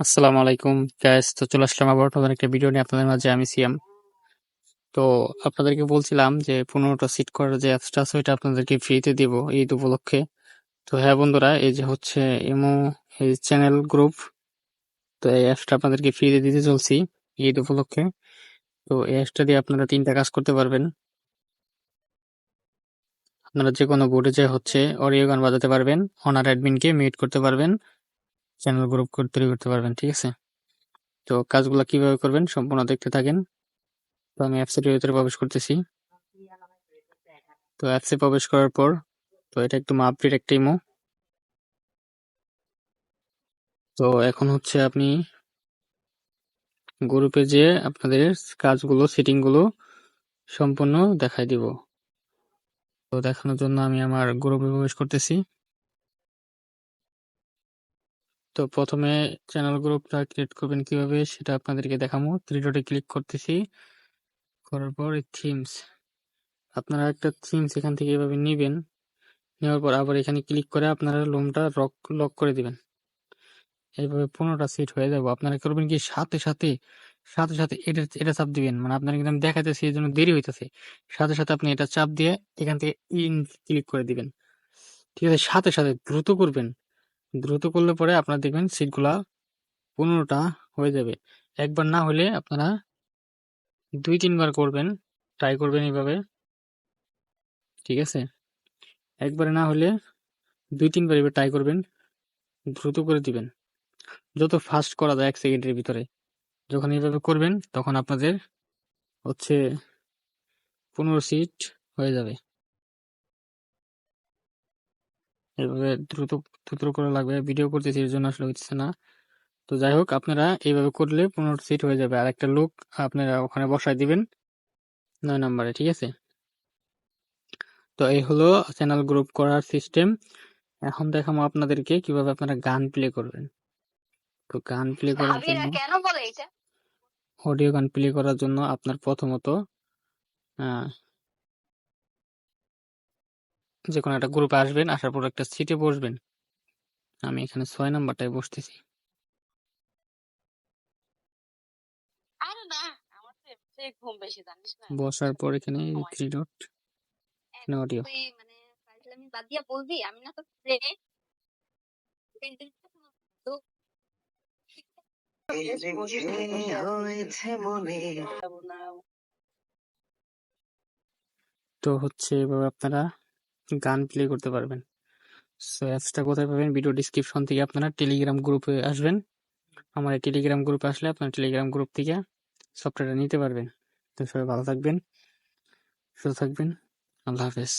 আসসালামু আলাইকুম গাইস তো চলে আসলাম আবার নতুন একটা ভিডিও নিয়ে আপনাদের মাঝে। আমি সিয়াম। তো আপনাদেরকে বলছিলাম যে, পনেরোটা সিট করার যে অ্যাপসটা আছে, ওইটা আপনাদেরকে ফ্রিতে দিব ঈদ উপলক্ষে। তো হ্যাঁ বন্ধুরা, এই যে হচ্ছে এমো এই চ্যানেল গ্রুপ তো এই অ্যাপসটা আপনাদেরকে ফ্রিতে দিতে চলছি ঈদ উপলক্ষে। তো এই অ্যাপসটা দিয়ে আপনারা তিনটা কাজ করতে পারবেন। আপনারা যে কোনো বোর্ডে যে হচ্ছে অডিও গান বাজাতে পারবেন অনার অ্যাডমিনকে মিউট করতে পারবেন। চ্যানেল গ্রুপ তৈরি করতে পারবেন, ঠিক আছে? তো কাজগুলো কীভাবে করবেন সম্পূর্ণ দেখতে থাকেন। তো আমি অ্যাপসের ভিতরে প্রবেশ করতেছি। তো অ্যাপসে প্রবেশ করার পর, তো এটা একদম আপডেট একটা ইমো তো এখন হচ্ছে আপনি গ্রুপে যে আপনাদের কাজগুলো সেটিংগুলো সম্পূর্ণ দেখাই দিব। তো দেখানোর জন্য আমি আমার গ্রুপে প্রবেশ করতেছি। তো প্রথমে চ্যানেল গ্রুপটা ক্রিয়েট করবেন কীভাবে সেটা আপনাদেরকে দেখাবো। থ্রি ডটে ক্লিক করতেছি। করার পর থিমস আপনারা একটা থিমস এখান থেকে এভাবে নিবেন। নেওয়ার পর আবার এখানে ক্লিক করে আপনারা লোমটা লক লক করে দিবেন। এইভাবে পনেরোটা সিট হয়ে যাব। আপনারা করবেন কি সাথে সাথে সাথে সাথে এটা এটা চাপ দিবেন। মানে আপনার কিন্তু আমি দেখাইতেছি এই জন্য দেরি হইতেছে। সাথে সাথে আপনি এটা চাপ দিয়ে এখান থেকে ইন ক্লিক করে দিবেন। ঠিক আছে, সাথে সাথে দ্রুত করবেন। দ্রুত করলে পরে আপনারা দেখবেন সিটগুলা পনেরোটা হয়ে যাবে। একবার না হলে আপনারা দুই, তিনবার করবেন ট্রাই করবেন এইভাবে। ঠিক আছে? একবারে না হলে দুই, তিনবার এবার ট্রাই করবেন, দ্রুত করে দিবেন। যত ফাস্ট করা যায় এক সেকেন্ডের ভিতরে। যখন এইভাবে করবেন, তখন আপনাদের হচ্ছে পনেরো সিট হয়ে যাবে। এভাবে দ্রুত দ্রুত করা লাগবে। ভিডিও করতেছি এর জন্য আসলে হচ্ছে না। তো যাই হোক আপনারা এইভাবে করলে পনেরো সিট হয়ে যাবে। আর একটা লোক আপনারা ওখানে বসায় দিবেন নয় নম্বরে ঠিক আছে? তো এই হলো চ্যানেল গ্রুপ করার সিস্টেম। এখন দেখাবো আপনাদেরকে কীভাবে আপনারা গান প্লে করবেন। তো গান প্লে করার জন্য অডিও গান প্লে করার জন্য আপনার প্রথমত যে কোনো একটা গ্রুপে আসবেন আসার পর একটা সিটে বসবেন। আমি এখানে ছয় নাম্বারটায় বসতেছি। বসার পর এখানে থ্রি ডট অডিও তুই ফাইজলামি বাদ দিয়া বলবি আমি না তো তো হচ্ছে এভাবে আপনারা গান প্লে করতে পারবেন। সো অ্যাপসটা কোথায় পাবেন? ভিডিও ডিসক্রিপশন থেকে আপনারা টেলিগ্রাম গ্রুপে আসবেন। আমার টেলিগ্রাম গ্রুপে আসলে আপনারা টেলিগ্রাম গ্রুপ থেকে সফটওয়্যারটা নিতে পারবেন। তো সবাই ভালো থাকবেন, সুস্থ থাকবেন। আল্লাহ হাফেজ।